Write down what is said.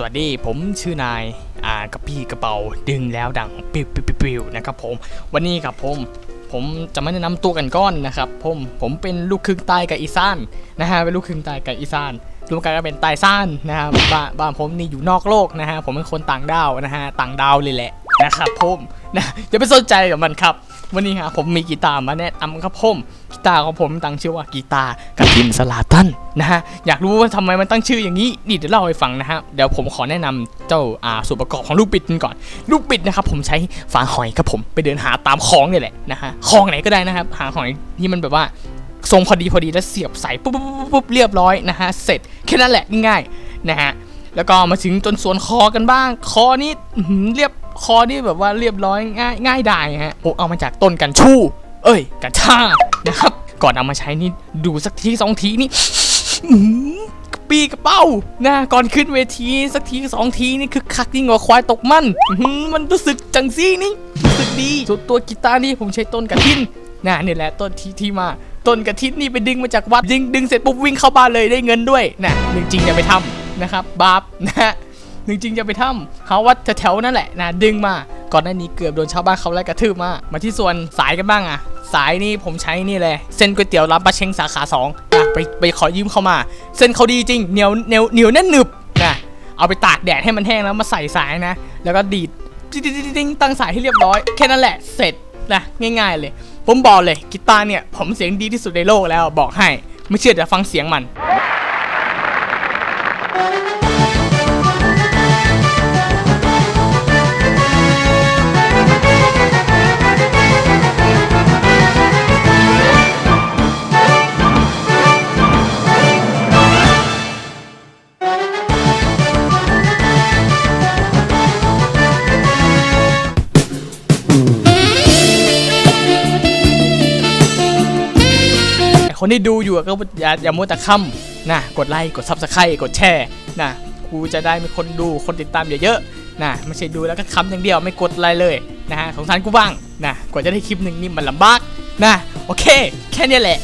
สวัสดีผมชื่อนายอ่ากระพี้กระเป๋าดึงแล้วดังปิวปิวปิวปิวนะครับผมวันนี้ครับผมผมจะมาแนะนำตัวกันก้อนนะครับผมผมเป็นลูกครึ่งใต้กับอีสานนะฮะเป็นลูกครึ่งใต้กับอีสานรวมกันก็เป็นใต้ซ่านนะครับบ้านผมนี่อยู่นอกโลกนะฮะผมเป็นคนต่างดาวนะฮะต่างดาวเลยแหละ นะครับผมนะอย่าไปสนใจกับมันครับ วันนี้ฮะผมมีกีตาร์มาแนะนำครับผมกีตาร์ของผมตั้งชื่อว่ากีตาร์กระทินสลาตันนะฮะอยากรู้ว่าทำไมมันตั้งชื่ออย่างนี้นี่เดี๋ยวเล่าให้ฟังนะฮะเดี๋ยวผมขอแนะนำเจ้าอ่าส่วนประกอบของลูกบิดกันก่อน ลูกบิดนะครับผมใช้ฝาหอยครับผมไปเดินหาตามคลองเนี่ยแหละนะฮะคลองไหนก็ได้นะครับหาหอยที่มันแบบว่าทรงพอดีพอดีแล้วเสียบใส่ปุ๊บปุ๊บปุ๊บปุ๊บเรียบร้อยนะฮะเสร็จแค่นั้นแหละง่ายๆนะฮะแล้วก็มาถึงจนส่วนคอกันบ้าง คอนี่เรียบ คอนี่แบบว่าเรียบร้อยง่ายง่ายดายฮะผมเอามาจากต้นกันชู่ เอ้ยกัญชานะครับ ก่อนเอามาใช้นี่ดูสักทีสองทีนี่ปีกระเป้านะก่อนขึ้นเวทีสักทีสองทีนี่คือคักยิ่งกว่าควายตกมันมันรู้สึกจังซี่นี่รู้สึกดีส่วนตัวกีตาร์นี่ผมใช้ต้นกระทินนะนี่แหละต้นที่ที่มาต้นกระทินนี่ไปดึงมาจากวัดดึงดึงเสร็จปุ๊บวิ่งเข้าบ้านเลยได้เงินด้วยนะเรื่องจริงอย่าไปทำนะครับบาปนะ จริงๆอย่าไปทำเขาวัดแถวๆนั่นแหละนะดึงมา ก่อนหน้านี้เกือบโดนชาวบ้านเขาไล่กระทืบมา มาที่ส่วนสายกันบ้างอะสายนี่ผมใช้นี่เลยเส้นก๋วยเตี๋ยวร้านปลาเชงสาขาสองนะไปไปขอยืมเข้ามา เส้นเขาดีจริงเหนียวเหนียวเหนียวแน่นหนึบนะเอาไปตากแดดให้มันแห้งแล้วมาใส่สายนะ แล้วก็ดีดติ๊งๆตั้งสายให้เรียบร้อยแค่นั้นแหละเสร็จนะง่าย ๆ เลย ผมบอกเลยกีตาร์เนี่ยผมเสียงดีที่สุดในโลกแล้วบอกให้ ไม่เชื่อเดี๋ยวฟังเสียงมัน คนที่ดูอยู่ก็อย่าอย่ามัวแต่ค้ำนะกดไลค์กดซับสไครต์กดแชร์นะกูจะได้มีคนดูคนติดตามเยอะๆนะไม่ใช่ดูแล้วก็ค้ำอย่างเดียวไม่กดอะไรเลยนะฮะสงสารกูบ้างนะกว่าจะได้คลิปหนึ่งนี่มันลำบากนะโอเค แค่นี้แหละ